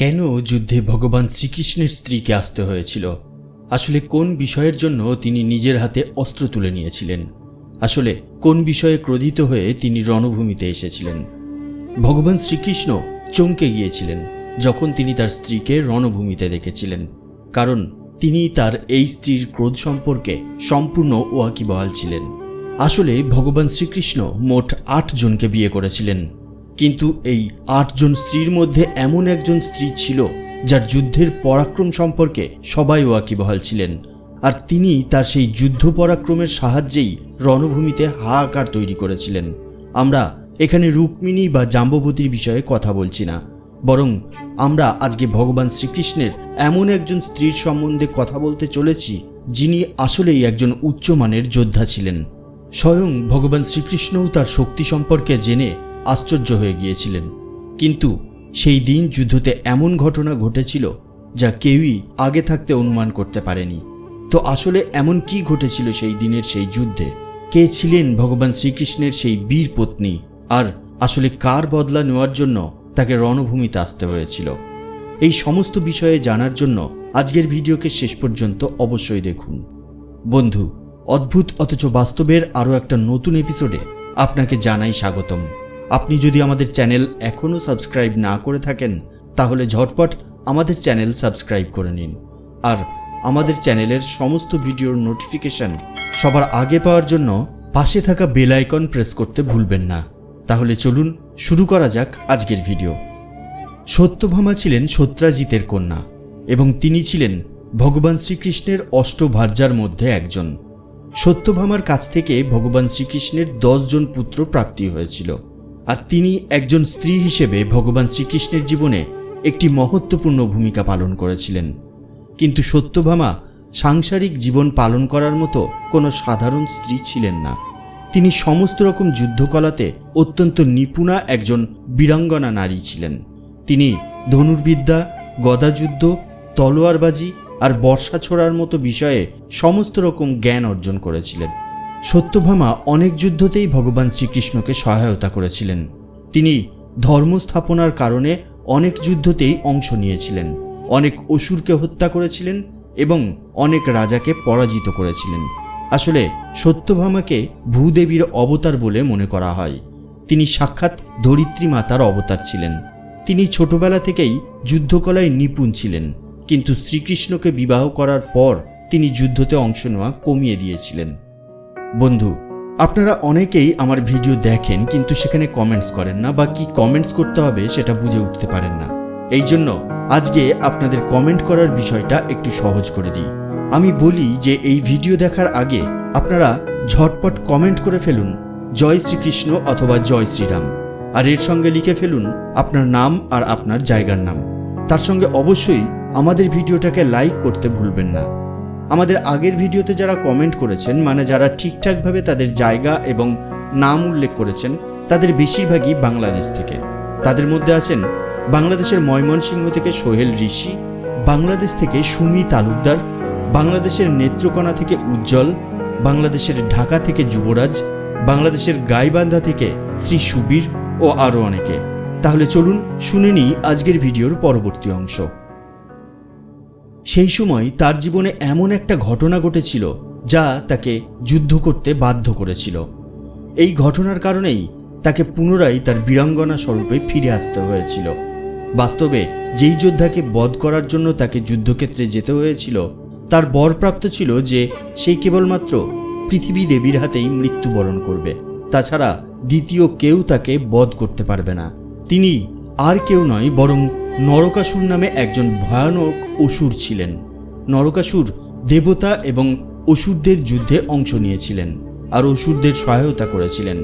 কেন যুদ্ধে ভগবান শ্রীকৃষ্ণের স্ত্রীকে আসতে হয়েছিল? আসলে কোন বিষয়ের জন্য তিনি নিজের হাতে অস্ত্র তুলে নিয়েছিলেন? আসলে কোন বিষয়ে ক্রোধিত হয়ে তিনি রণভূমিতে এসেছিলেন? ভগবান শ্রীকৃষ্ণ চমকে গিয়েছিলেন যখন তিনি তার স্ত্রীকে রণভূমিতে দেখেছিলেন। কারণ তিনি তার এই স্ত্রীর ক্রোধ সম্পর্কে সম্পূর্ণ ওয়াকিবহাল ছিলেন। আসলে ভগবান শ্রীকৃষ্ণ মোট আট জনকে বিয়ে করেছিলেন। কিন্তু এই আটজন স্ত্রীর মধ্যে এমন একজন স্ত্রী ছিল যার যুদ্ধের পরাক্রম সম্পর্কে সবাই ওয়াকিবহাল ছিলেন। আর তিনি তার সেই যুদ্ধ পরাক্রমের সাহায্যেই রণভূমিতে হাহাকার তৈরি করেছিলেন। আমরা এখানে রুক্মিণী বা জাম্ববতীর বিষয়ে কথা বলছি না। বরং আমরা আজকে ভগবান শ্রীকৃষ্ণের এমন একজন স্ত্রীর সম্বন্ধে কথা বলতে চলেছি, যিনি আসলেই একজন উচ্চমানের যোদ্ধা ছিলেন। স্বয়ং ভগবান শ্রীকৃষ্ণও তার শক্তি সম্পর্কে জেনে আশ্চর্য হয়ে গিয়েছিলেন। কিন্তু সেই দিন যুদ্ধতে এমন ঘটনা ঘটেছিল যা কেউই আগে থাকতে অনুমান করতে পারেনি। তো আসলে এমন কি ঘটেছিল সেই দিনের সেই যুদ্ধে? কে ছিলেন ভগবান শ্রীকৃষ্ণের সেই বীর পত্নী? আর আসলে কার বদলা নেওয়ার জন্য তাকে রণভূমিতে আসতে হয়েছিল? এই সমস্ত বিষয়ে জানার জন্য আজকের ভিডিওকে শেষ পর্যন্ত অবশ্যই দেখুন। বন্ধু, অদ্ভুত অথচ বাস্তবের আরও একটা নতুন এপিসোডে আপনাকে জানাই স্বাগতম। আপনি যদি আমাদের চ্যানেল এখনও সাবস্ক্রাইব না করে থাকেন, তাহলে ঝটপট আমাদের চ্যানেল সাবস্ক্রাইব করে নিন। আর আমাদের চ্যানেলের সমস্ত ভিডিওর নোটিফিকেশন সবার আগে পাওয়ার জন্য পাশে থাকা বেল আইকন প্রেস করতে ভুলবেন না। তাহলে চলুন শুরু করা যাক আজকের ভিডিও। সত্যভামা ছিলেন সত্রাজিতের কন্যা এবং তিনি ছিলেন ভগবান শ্রীকৃষ্ণের অষ্টভার্যার মধ্যে একজন। সত্যভামার কাছ থেকে ভগবান শ্রীকৃষ্ণের দশজন পুত্র প্রাপ্তি হয়েছিল। আর তিনি একজন স্ত্রী হিসেবে ভগবান শ্রীকৃষ্ণের জীবনে একটি মহত্বপূর্ণ ভূমিকা পালন করেছিলেন। কিন্তু সত্যভামা সাংসারিক জীবন পালন করার মতো কোনো সাধারণ স্ত্রী ছিলেন না। তিনি সমস্ত রকম যুদ্ধকলাতে অত্যন্ত নিপুণা একজন বীরাঙ্গনা নারী ছিলেন। তিনি ধনুর্বিদ্যা, গদাযুদ্ধ, তলোয়ারবাজি আর বর্ষা ছোড়ার মতো বিষয়ে সমস্ত রকম জ্ঞান অর্জন করেছিলেন। সত্যভামা অনেক যুদ্ধতেই ভগবান শ্রীকৃষ্ণকে সহায়তা করেছিলেন। তিনি ধর্ম স্থাপনার কারণে অনেক যুদ্ধতেই অংশ নিয়েছিলেন। অনেক অসুরকে হত্যা করেছিলেন এবং অনেক রাজাকে পরাজিত করেছিলেন। আসলে সত্যভামাকে ভূদেবীর অবতার বলে মনে করা হয়। তিনি সাক্ষাৎ ধরিত্রী মাতার অবতার ছিলেন। তিনি ছোটবেলা থেকেই যুদ্ধকলায় নিপুণ ছিলেন। কিন্তু শ্রীকৃষ্ণকে বিবাহ করার পর তিনি যুদ্ধতে অংশ নেওয়া কমিয়ে দিয়েছিলেন। বন্ধু, আপনারা অনেকেই আমার ভিডিও দেখেন কিন্তু সেখানে কমেন্টস করেন না বা কি কমেন্টস করতে হবে সেটা বুঝে উঠতে পারেন না। এই জন্য আজকে আপনাদের কমেন্ট করার বিষয়টা একটু সহজ করে দিই। আমি বলি যে এই ভিডিও দেখার আগে আপনারা ঝটপট কমেন্ট করে ফেলুন, জয় শ্রীকৃষ্ণ অথবা জয় শ্রীরাম আর এর সঙ্গে লিখে ফেলুন আপনার নাম আর আপনার জায়গার নাম। তার সঙ্গে অবশ্যই আমাদের ভিডিওটাকে লাইক করতে ভুলবেন না। আমাদের আগের ভিডিওতে যারা কমেন্ট করেছেন মানে যারা ঠিকঠাকভাবে তাদের জায়গা এবং নাম উল্লেখ করেছেন, তাদের বেশিরভাগই বাংলাদেশ থেকে। তাদের মধ্যে আছেন বাংলাদেশের ময়মনসিংহ থেকে সোহেল ঋষি, বাংলাদেশ থেকে সুমি তালুকদার, বাংলাদেশের নেত্রকোনা থেকে উজ্জ্বল, বাংলাদেশের ঢাকা থেকে যুবরাজ, বাংলাদেশের গাইবান্ধা থেকে শ্রী সুবীর ও আরও অনেকে। তাহলে চলুন শুনে নিই আজকের ভিডিওর পরবর্তী অংশ। সেই সময় তার জীবনে এমন একটা ঘটনা ঘটেছিল যা তাকে যুদ্ধ করতে বাধ্য করেছিল। এই ঘটনার কারণেই তাকে পুনরায় তার বীরাঙ্গনা স্বরূপে ফিরে আসতে হয়েছিল। বাস্তবে যেই যোদ্ধাকে বধ করার জন্য তাকে যুদ্ধক্ষেত্রে যেতে হয়েছিল, তার বরপ্রাপ্ত ছিল যে সেই কেবলমাত্র পৃথিবী দেবীর হাতেই মৃত্যুবরণ করবে। তাছাড়া দ্বিতীয় কেউ তাকে বধ করতে পারবে না। তিনি আর কেউ নয়, বরং নরকাসুর নামে একজন ভয়ানক অসুর ছিলেন। নরকাসুর দেবতা এবং অসুরদের যুদ্ধে অংশ নিয়েছিলেন আর অসুরদের সহায়তা করেছিলেন।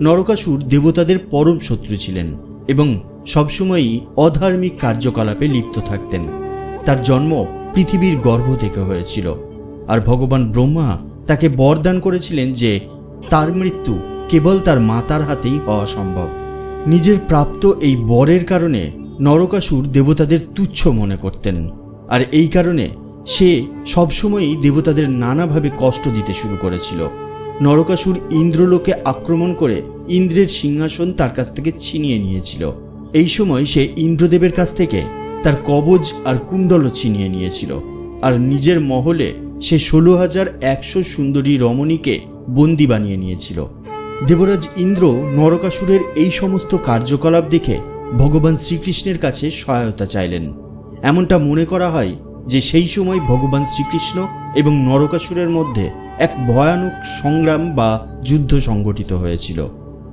নরকাসুর দেবতাদের পরম শত্রু ছিলেন এবং সবসময়ই অধার্মিক কার্যকলাপে লিপ্ত থাকতেন। তার জন্ম পৃথিবীর গর্ভ থেকে হয়েছিল আর ভগবান ব্রহ্মা তাকে বরদান করেছিলেন যে তার মৃত্যু কেবল তার মাতার হাতেই হওয়া সম্ভব। নিজের প্রাপ্ত এই বরের কারণে নরকাসুর দেবতাদের তুচ্ছ মনে করতেন, আর এই কারণে সে সবসময়ই দেবতাদের নানাভাবে কষ্ট দিতে শুরু করেছিল। নরকাসুর ইন্দ্রলোকে আক্রমণ করে ইন্দ্রের সিংহাসন তার কাছ থেকে ছিনিয়ে নিয়েছিল। এই সময় সে ইন্দ্রদেবের কাছ থেকে তার কবজ আর কুণ্ডলও ছিনিয়ে নিয়েছিল, আর নিজের মহলে সে ষোলো হাজার একশো সুন্দরী রমণীকে বন্দি বানিয়ে নিয়েছিল। দেবরাজ ইন্দ্র নরকাসুরের এই সমস্ত কার্যকলাপ দেখে ভগবান শ্রীকৃষ্ণের কাছে সহায়তা চাইলেন। এমনটা মনে করা হয় যে সেই সময় ভগবান শ্রীকৃষ্ণ এবং নরকাসুরের মধ্যে এক ভয়ানক সংগ্রাম বা যুদ্ধ সংগঠিত হয়েছিল।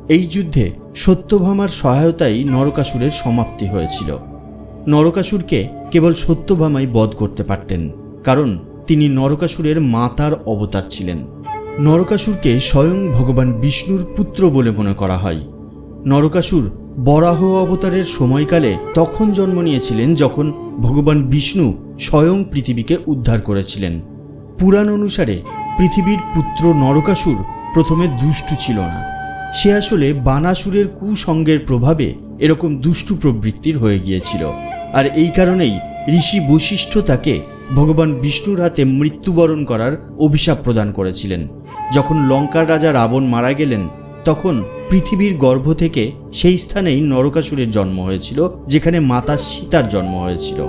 এই যুদ্ধে সত্যভামার সহায়তাই নরকাসুরের সমাপ্তি হয়েছিল। নরকাসুরকে কেবল সত্যভামাই বধ করতে পারতেন, কারণ তিনি নরকাসুরের মাতার অবতার ছিলেন। নরকাসুরকে স্বয়ং ভগবান বিষ্ণুর পুত্র বলে মনে করা হয়। নরকাসুর বরাহ অবতারের সময়কালে তখন জন্ম নিয়েছিলেন যখন ভগবান বিষ্ণু স্বয়ং পৃথিবীকে উদ্ধার করেছিলেন। পুরাণ অনুসারে পৃথিবীর পুত্র নরকাসুর প্রথমে দুষ্টু ছিল না। সে আসলে বানাসুরের কুসঙ্গের প্রভাবে এরকম দুষ্টু প্রবৃত্তির হয়ে গিয়েছিল। আর এই কারণেই ঋষি বশিষ্ঠ তাকে ভগবান বিষ্ণুর হাতে মৃত্যুবরণ করার অভিশাপ প্রদান করেছিলেন। যখন লঙ্কার রাজা রাবণ মারা গেলেন, তখন পৃথিবীর গর্ভ থেকে সেই স্থানেই নরকাসুরের জন্ম হয়েছিল, যেখানে মাতা সীতার জন্ম হয়েছিল।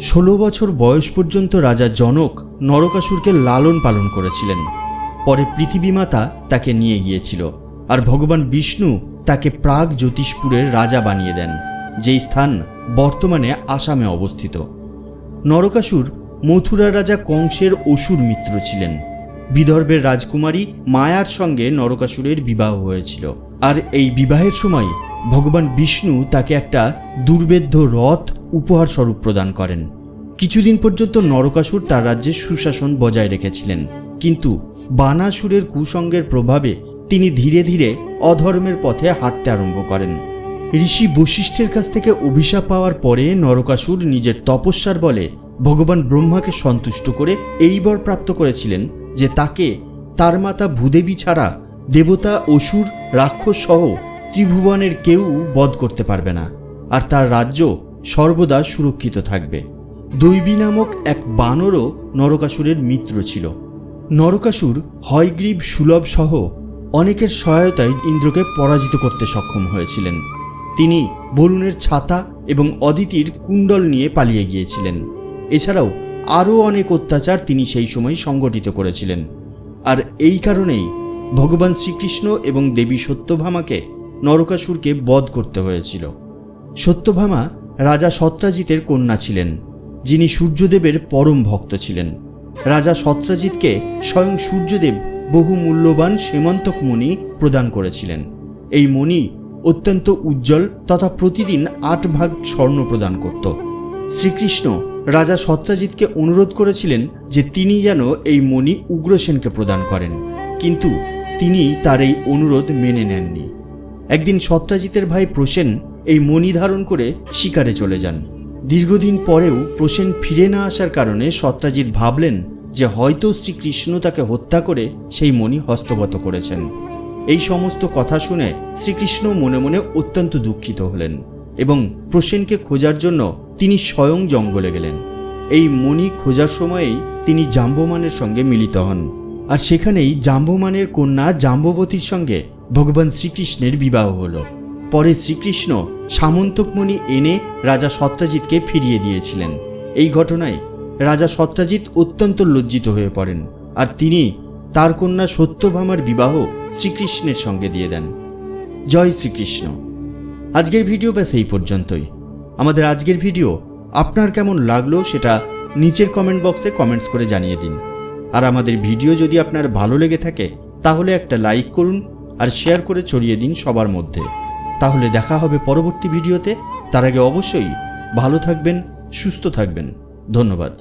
ষোলো বছর বয়স পর্যন্ত রাজা জনক নরকাসুরকে লালন পালন করেছিলেন। পরে পৃথিবী মাতা তাকে নিয়ে গিয়েছিল, আর ভগবান বিষ্ণু তাকে প্রাগ জ্যোতিষপুরের রাজা বানিয়ে দেন, যেই স্থান বর্তমানে আসামে অবস্থিত। নরকাসুর মথুরা রাজা কংসের অসুর মিত্র ছিলেন। বিদর্ভের রাজকুমারী মায়ার সঙ্গে নরকাসুরের বিবাহ হয়েছিল। আর এই বিবাহের সময় ভগবান বিষ্ণু তাকে একটা দুর্বেদ্য রথ উপহার স্বরূপ প্রদান করেন। কিছুদিন পর্যন্ত নরকাসুর তার রাজ্যে সুশাসন বজায় রেখেছিলেন। কিন্তু বানাসুরের কুসঙ্গের প্রভাবে তিনি ধীরে ধীরে অধর্মের পথে হাঁটতে আরম্ভ করেন। ঋষি বশিষ্ঠের কাছ থেকে অভিশাপ পাওয়ার পরে নরকাসুর নিজের তপস্যার বলে ভগবান ব্রহ্মাকে সন্তুষ্ট করে এই বর প্রাপ্ত করেছিলেন যে তাকে তার মাতা ভূদেবী ছাড়া দেবতা, অসুর, রাক্ষস সহ ত্রিভুবনের কেউ বধ করতে পারবে না, আর তার রাজ্য সর্বদা সুরক্ষিত থাকবে। দৈবী নামক এক বানরও নরকাসুরের মিত্র ছিল। নরকাসুর হয়গ্রীব সুলভ সহ অনেকের সহায়তায় ইন্দ্রকে পরাজিত করতে সক্ষম হয়েছিলেন। তিনি বরুণের ছাতা এবং অদিতির কুণ্ডল নিয়ে পালিয়ে গিয়েছিলেন। এছাড়াও আরও অনেক অত্যাচার তিনি সেই সময় সংগঠিত করেছিলেন। আর এই কারণেই ভগবান শ্রীকৃষ্ণ এবং দেবী সত্যভামাকে নরকাসুরকে বধ করতে হয়েছিল। সত্যভামা রাজা সত্রাজিতের কন্যা ছিলেন, যিনি সূর্যদেবের পরম ভক্ত ছিলেন। রাজা সত্রাজিৎকে স্বয়ং সূর্যদেব বহু মূল্যবান সেমন্তক মণি প্রদান করেছিলেন। এই মণি অত্যন্ত উজ্জ্বল তথা প্রতিদিন আট ভাগ স্বর্ণ প্রদান করত। শ্রীকৃষ্ণ রাজা সত্রাজিৎকে অনুরোধ করেছিলেন যে তিনি যেন এই মণি উগ্রসেনকে প্রদান করেন। কিন্তু তিনি তার এই অনুরোধ মেনে নেননি। একদিন সত্রাজিতের ভাই প্রসেন এই মণি ধারণ করে শিকারে চলে যান। দীর্ঘদিন পরেও প্রসেন ফিরে না আসার কারণে সত্রাজিৎ ভাবলেন যে হয়তো শ্রীকৃষ্ণ তাকে হত্যা করে সেই মণি হস্তগত করেছেন। এই সমস্ত কথা শুনে শ্রীকৃষ্ণ মনে মনে অত্যন্ত দুঃখিত হলেন এবং প্রসেনকে খোঁজার জন্য তিনি স্বয়ং জঙ্গলে গেলেন। এই মণি খোঁজার সময়েই তিনি জাম্বমানের সঙ্গে মিলিত হন। আর সেখানেই জাম্বমানের কন্যা জাম্ববতীর সঙ্গে ভগবান শ্রীকৃষ্ণের বিবাহ হলো। পরে শ্রীকৃষ্ণ সামন্তকমণি এনে রাজা সত্রাজিৎকে ফিরিয়ে দিয়েছিলেন। এই ঘটনায় রাজা সত্রাজিৎ অত্যন্ত লজ্জিত হয়ে পড়েন আর তিনি তার কন্যা সত্যভামার বিবাহ শ্রীকৃষ্ণের সঙ্গে দিয়ে দেন। জয় শ্রীকৃষ্ণ। আজকের ভিডিও ব্যাস এই পর্যন্তই। আমাদের আজকের ভিডিও আপনার কেমন লাগল সেটা নিচের কমেন্ট বক্সে কমেন্টস করে জানিয়ে দিন। আর আমাদের ভিডিও যদি আপনার ভালো লেগে থাকে, তাহলে একটা লাইক করুন আর শেয়ার করে ছড়িয়ে দিন সবার মধ্যে। তাহলে দেখা হবে পরবর্তী ভিডিওতে। তার আগে অবশ্যই ভালো থাকবেন, সুস্থ থাকবেন। ধন্যবাদ।